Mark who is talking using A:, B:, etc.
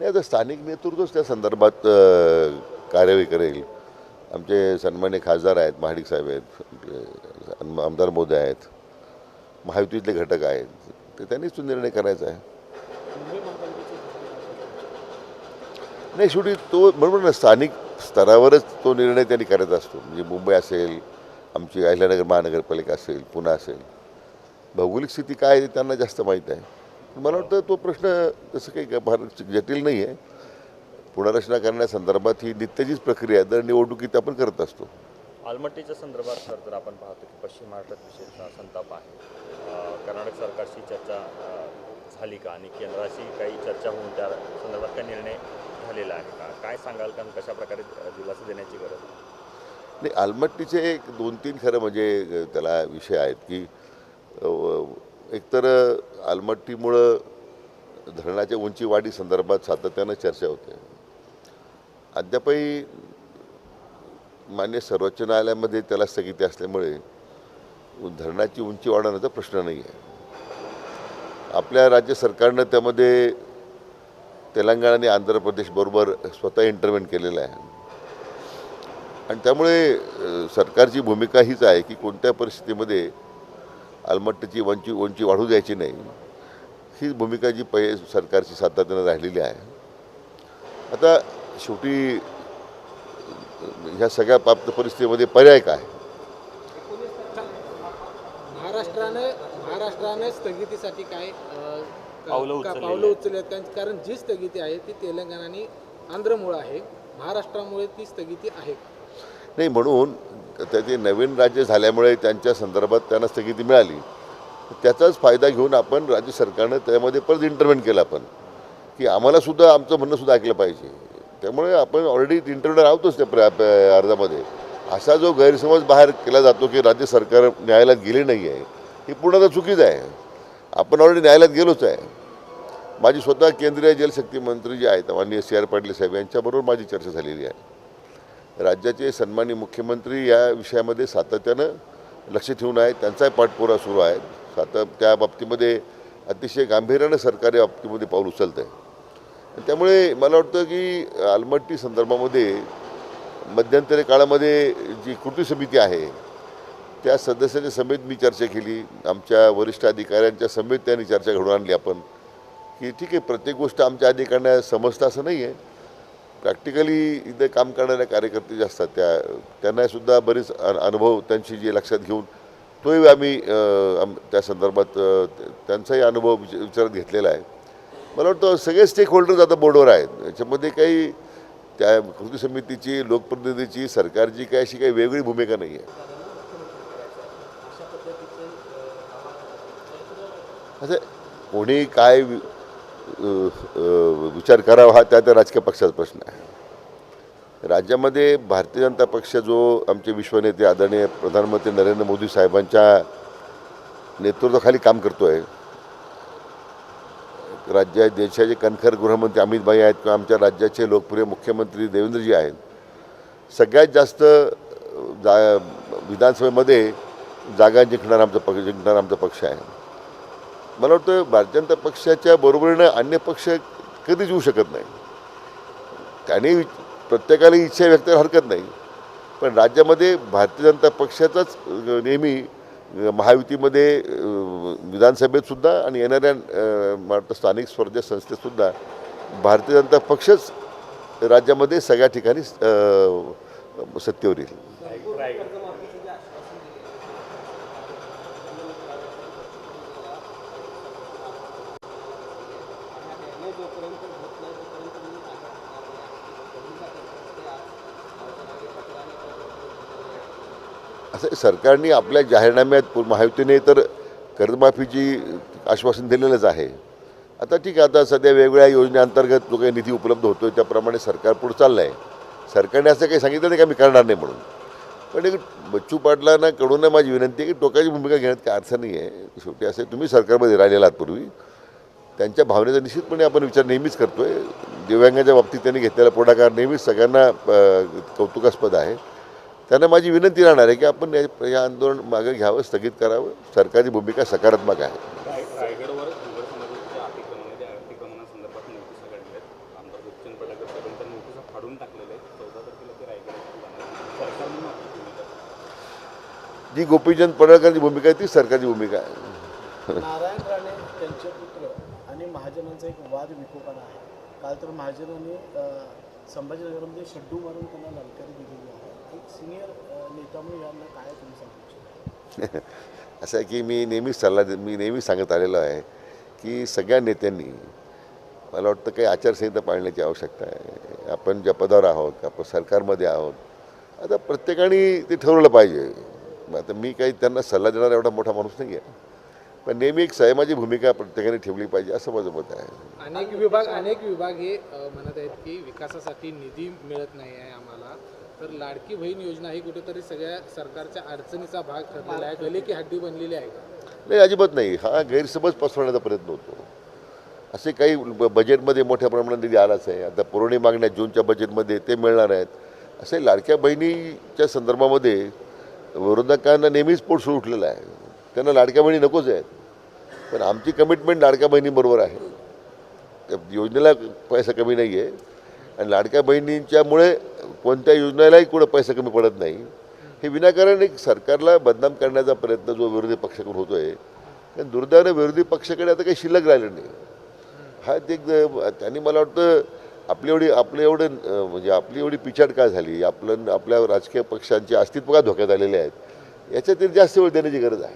A: नाही आता स्थानिक नेतृत्वच त्या संदर्भात कार्यवाही करेल. आमचे सन्मान्य खासदार आहेत महाडिक साहेब आहेत आमदार मोदी आहेत महायुतीतले घटक आहेत ते त्यांनीच तो निर्णय करायचा आहे. नाही शेवटी तो बरोबर ना स्थानिक स्तरावरच तो निर्णय त्यांनी करायचा असतो. म्हणजे मुंबई असेल आमची अहिल्यानगर महानगरपालिका असेल पुणे असेल. भौगोलिक स्थिती काय आहे त्यांना जास्त माहीत आहे. मला वाटतं तो प्रश्न तसं काही फार जटिल नाही आहे. पुनर्रचना करण्यासंदर्भात ही नित्याचीच प्रक्रिया आहे. दर निवडणुकीत आपण करत असतो.
B: आलमट्टीच्या संदर्भात सर तर आपण पाहतो की पश्चिम महाराष्ट्रात विशेषतः संताप आहे. कर्नाटक सरकारशी चर्चा झाली का? आणि केंद्राशी काही चर्चा होऊन त्या संदर्भात काय निर्णय झालेला आहे का? काय सांगाल? का कशा प्रकारे दिलासा देण्याची गरज आहे?
A: नाही आलमट्टीचे एक दोन तीन खरं म्हणजे त्याला विषय आहेत की एकतर आलमट्टीमुळं धरणाच्या उंची वाढी संदर्भात सातत्यानं चर्चा होते. अद्यापही मान्य सर्वोच्च न्यायालयामध्ये त्याला स्थगिती असल्यामुळे धरणाची उंची वाढवण्याचा प्रश्न नाही आहे आपल्या राज्य सरकारनं त्यामध्ये तेलंगणा आणि आंध्र प्रदेशबरोबर स्वतः इंटरव्हेंट केलेलं आहे. आणि त्यामुळे सरकारची भूमिका हीच आहे की कोणत्या परिस्थितीमध्ये आलमट्टीची वंची उंची वाढू द्यायची नाही. हीच भूमिका जी पै सरकारची सातत्यानं राहिलेली आहे. आता शेवटी ह्या सगळ्या प्राप्त परिस्थितीमध्ये पर्याय काय?
C: महाराष्ट्राने महाराष्ट्राने स्थगितीसाठी काय
B: पावलं
C: कारण- कारण जी स्थगिती आहे ती तेलंगणा आणि आंध्रमुळे आहे. महाराष्ट्रामुळे ती स्थगिती आहे.
A: नाही म्हणून त्याचे नवीन राज्य झाल्यामुळे त्यांच्या संदर्भात त्यांना स्थगिती मिळाली. त्याचाच फायदा घेऊन आपण राज्य सरकारनं त्यामध्ये परत इंटरव्हेंट केलं आपण. की आम्हालासुद्धा आमचं म्हणणंसुद्धा ऐकलं पाहिजे. त्यामुळे आपण ऑलरेडी इंटरव्ह्यू आहोतच त्या प्र- अर्जामध्ये. असा जो गैरसमज बाहेर केला जातो की राज्य सरकार न्यायालयात गेले नाही आहे ही पूर्णतः चुकीचं आहे. आपण ऑलरेडी न्यायालयात गेलोच आहे. माझी स्वतः केंद्रीय जलशक्ती मंत्री जे आहेत माननीय सी आर पाटील साहेब यांच्याबरोबर माझी चर्चा झालेली आहे. राज्याचे सन्माननीय मुख्यमंत्री या विषयामध्ये सातत्यानं लक्ष ठेवून आहेत. त्यांचाही पाठपुरा सुरू आहे. सात त्या बाबतीमध्ये अतिशय गांभीर्यानं सरकार या बाबतीमध्ये पाऊल उचलत आहे त्यामुळे मला वाटतं की आलमट्टी संदर्भामध्ये मध्यंतरी काळामध्ये जी कृती समिती आहे त्या सदस्याच्या समेत मी चर्चा केली. आमच्या वरिष्ठ अधिकाऱ्यांच्या समेत त्यांनी चर्चा घडवून आणली आपण. की ठीक आहे प्रत्येक गोष्ट आमच्या अधिकाऱ्यांना समजतं असं नाही आहे प्रॅक्टिकली इथे काम करणाऱ्या कार्यकर्ते जे असतात त्या त्यांनासुद्धा बरेच अनुभव त्यांची जे लक्षात घेऊन तोही आम्ही त्या संदर्भात त्यांचाही अनुभव विच- विचारात घेतलेला आहे. मला वाटतं सगळे स्टेक होल्डर्स आता बोर्डवर आहेत. याच्यामध्ये काही त्या कृती समितीची लोकप्रतिनिधीची सरकारची काही अशी काही वेगळी भूमिका नाही आहे. असं कोणी काय विचार करावा हा त्या त्या राजकीय पक्षाचा प्रश्न आहे. राज्यामध्ये भारतीय जनता पक्ष जो आमचे विश्वनेते आदरणीय प्रधानमंत्री नरेंद्र मोदी साहेबांच्या नेतृत्वाखाली काम करतो आहे राज्या देशाचे कणखर गृहमंत्री अमित भाई आहेत किंवा आमच्या राज्याचे लोकप्रिय मुख्यमंत्री देवेंद्रजी आहेत सगळ्यात जास्त जा विधानसभेमध्ये जागा जिंकणारा आमचा पक्ष जिंकणारा आमचा पक्ष आहे. मला वाटतं भारतीय जनता पक्षाच्या बरोबरीनं अन्य पक्ष कधीच येऊ शकत नाही. त्याने प्रत्येकाला इच्छा व्यक्त हरकत नाही. पण राज्यामध्ये भारतीय जनता पक्षाचाच नेहमी महायुतीमध्ये विधानसभेत विधानसभेतसुद्धा आणि येणाऱ्या वाटतं स्थानिक स्वराज्य संस्थेतसुद्धा भारतीय जनता पक्षच राज्यामध्ये सगळ्या ठिकाणी सत्तेवर येईल. असं सरकारने आपल्या जाहीरनाम्यात महायुतीने तर कर्जमाफीची आश्वासन दिलेलंच आहे. आता ठीक आहे आता सध्या वेगवेगळ्या योजनेअंतर्गत जो काही निधी उपलब्ध होतो आहे त्याप्रमाणे सरकार पुढे चाललं आहे सरकारने असं काही सांगितलं नाही का मी करणार नाही म्हणून. पण एक बच्चू पाटलांना कडून माझी विनंती आहे की टोकाची भूमिका घेण्यात काही अर्थ नाही आहे शेवटी असे तुम्ही सरकारमध्ये राहिलेला आहात पूर्वी. त्यांच्या भावनेचा निश्चितपणे आपण विचार नेहमीच करतो आहे दिव्यांगाच्या बाबतीत त्यांनी घेतलेला पुढाकार नेहमीच सगळ्यांना कौतुकास्पद आहे. त्यांना माझी विनंती राहणार आहे की आपण या आंदोलन मागे घ्यावं स्थगित करावं. सरकारची भूमिका सकारात्मक आहे. जी गोपीचंद पडळकरांची भूमिका आहे ती सरकारची भूमिका आहे.
D: आणि महाजनांचा एक वाद विकोपाला आहे. काल तर महाजनांनी संभाजीनगरमध्ये शड्डू मारून त्यांना ललकारी दिलेली आहे. एक सिनियर नेता म्हणून यांना काय तुम्ही सांगू?
A: असं आहे की मी नेहमीच सल्ला मी नेहमीच सांगत आलेलो आहे की सगळ्या नेत्यांनी मला वाटतं काही आचारसंहिता पाळण्याची आवश्यकता आहे. आपण ज्या पदावर आहोत आपण सरकारमध्ये आहोत आता प्रत्येकाने ते ठरवलं पाहिजे. आता मी काही त्यांना सल्ला देणारा एवढा मोठा माणूस नाही आहे. पण नेहमी एक संयमाची भूमिका प्रत्येकाने ठेवली पाहिजे असं माझं मत आहे.
C: अनेक विभाग अनेक विभाग हे म्हणत आहेत की विकासासाठी निधी मिळत नाही आहे आम्हाला. तर लाडकी बहीण योजना ही कुठेतरी सगळ्या सरकारच्या अडचणीचा भाग ठरलेला आहे. गले की हड्डी बनलेली आहे
A: नाही अजिबात नाही. हा गैरसमज पसरवण्याचा प्रयत्न होतो. असे काही बजेटमध्ये मोठ्या प्रमाणात निधी आलाच आहे. आता पुरवणी मागण्या जूनच्या बजेटमध्ये ते मिळणार आहेत. असे लाडक्या बहिणीच्या संदर्भामध्ये विरोधकांना नेहमीच पोट सुरू उठलेलं आहे. त्यांना लाडक्या बहिणी नकोच आहेत. पण आमची कमिटमेंट लाडक्या बहिणीबरोबर आहे. त्या योजनेला पैसा कमी नाही आहे आणि लाडक्या बहिणींच्यामुळे कोणत्या योजनेलाही कुठं पैसा कमी पडत नाही. हे विनाकारण एक सरकारला बदनाम करण्याचा प्रयत्न जो विरोधी पक्षाकडून होतो आहे कारण दुर्दैवाने विरोधी पक्षाकडे आता काही शिल्लक राहिलं नाही. हा ते एक त्यांनी मला वाटतं आपली एवढी आपलं एवढं म्हणजे आपली एवढी पिछाड काय झाली? आपलं आपल्या राजकीय पक्षांचे अस्तित्व का धोक्यात आलेले आहेत? याच्यात जास्त वेळ देण्याची गरज आहे.